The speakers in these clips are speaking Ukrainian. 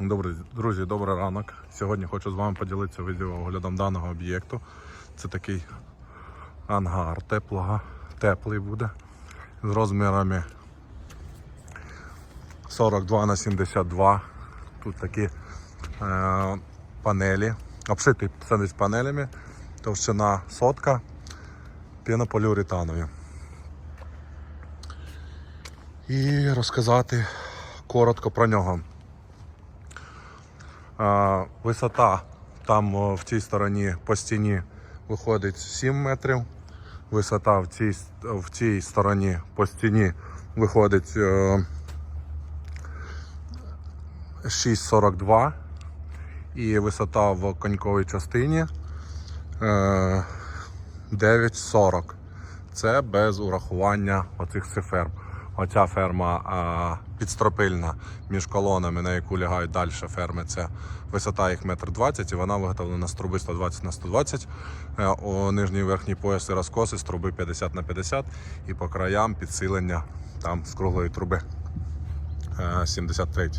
Добрий, друзі, добрий ранок. Сьогодні хочу з вами поділитися відеооглядом даного об'єкту. Це такий ангар теплого, теплий буде з розмірами 42 на 72. Тут такі е, панелі, обшитий сендвіч панелями, товщина сотка, пінополіуретанові. І розказати коротко про нього. Висота там в цій стороні по стіні виходить 7 метрів. Висота в цій, в цій стороні по стіні виходить е, 6,42. І висота в коньковій частині е, 9,40. Це без урахування оцих цифер. Оця ферма підстропильна між колонами, на яку лягають далі ферми. Це висота їх метр двадцять, і вона виготовлена з труби 120 на 120. Е, У нижній і верхній пояс і розкоси з труби 50 на 50 і по краям підсилення там з круглої труби е, 73.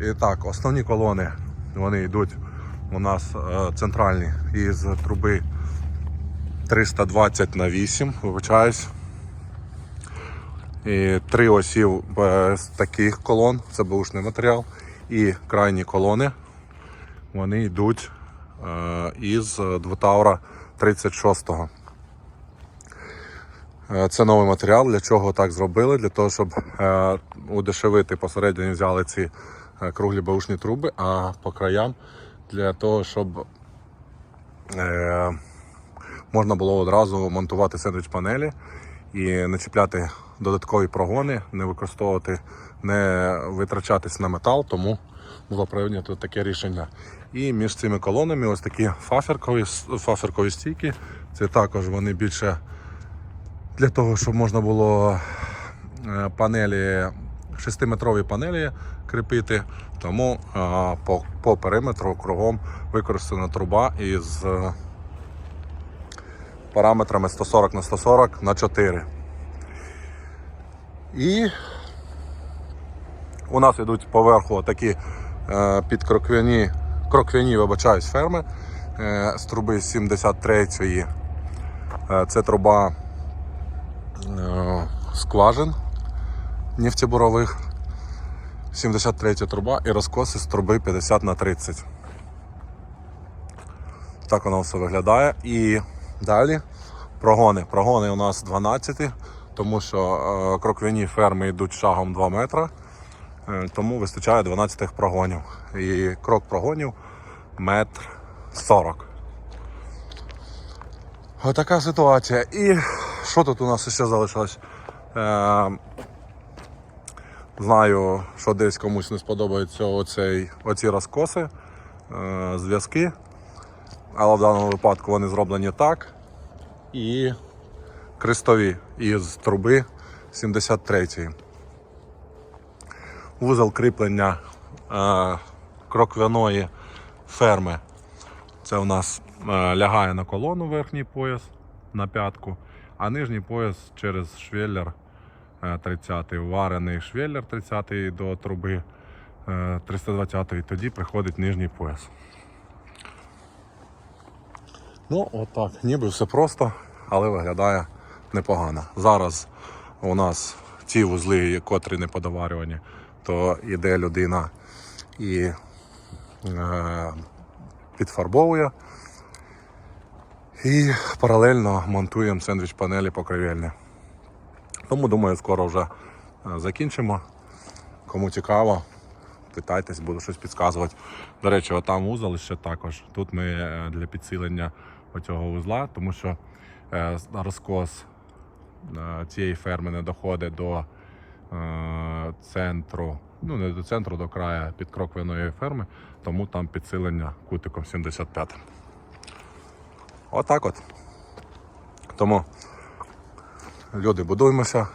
І так, основні колони вони йдуть у нас е, центральні із труби 320 на 8, вибачаюсь. І три осів без таких колон, це бушний матеріал. І крайні колони вони йдуть е, із двотаура 36-го. Е, Це новий матеріал. Для чого так зробили? Для того, щоб е, удешевити посередині взяли ці е, круглі баушні труби, а по краям для того, щоб е, можна було одразу монтувати сендвіч панелі і не чіпляти додаткові прогони, не використовувати, не витрачатись на метал, тому було прийнято таке рішення. І між цими колонами ось такі фаферкові, фаферкові стійки. Це також вони більше для того, щоб можна було е, панелі, 6-метрові панелі кріпити. Тому е, по, по периметру кругом використана труба із параметрами 140 на 140 на 4. І у нас йдуть поверху такі е, підкроквяні, кроквяні, вибачаюсь, ферми е, з труби 73-ї. Е, це труба скважин нефтебурових. 73 труба і розкоси з труби 50 на 30. Так воно все виглядає. І далі прогони. Прогони у нас 12, тому що е, кроквяні ферми йдуть шагом 2 метри, е, тому вистачає 12 прогонів. І крок прогонів метр 40. Отака ситуація. І що тут у нас ще залишилось? Е, знаю, що десь комусь не сподобаються оцей, оці розкоси, е, зв'язки. Але в даному випадку вони зроблені так. І крестові із труби 73. Вузол кріплення е, кроквяної ферми. Це у нас е, лягає на колону верхній пояс на п'ятку, а нижній пояс через швеллер е, 30 варений швеллер 30 до труби е, 320 і тоді приходить нижній пояс. Ну, отак, ніби все просто, але виглядає непогано. Зараз у нас ті вузли, котрі не подоварювані, то йде людина і е, підфарбовує. І паралельно монтуємо сендвіч панелі покривельні. Тому думаю, скоро вже е, закінчимо. Кому цікаво, питайтесь, буду щось підказувати. До речі, отам вузол ще також. Тут ми е, для підсилення оцього вузла, тому що е, розкос е, цієї ферми не доходить до центру, ну не до центру, до краю підкроквяної ферми, тому там підсилення кутиком 75. Отак от. Тому люди будуємося.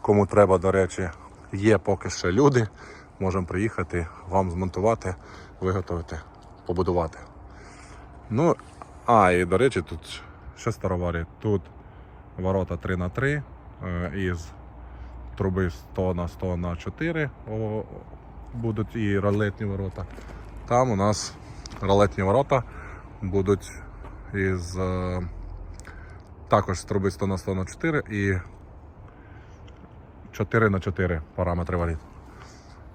Кому треба, до речі, є поки ще люди. Можемо приїхати, вам змонтувати, виготовити, побудувати. Ну, а, і до речі, тут ще староварі. Тут ворота 3 на 3 е, із труби 100 на 100 на 4 будуть і ролетні ворота. Там у нас ролетні ворота будуть із е, також з труби 100 на 100 на 4 і 4 на 4 параметри воріт.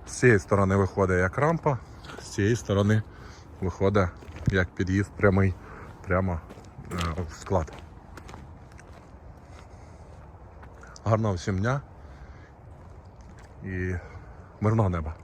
З цієї сторони виходить як рампа, з цієї сторони виходить як під'їзд прямий прямо е, в склад. Гарного всім дня і мирного неба.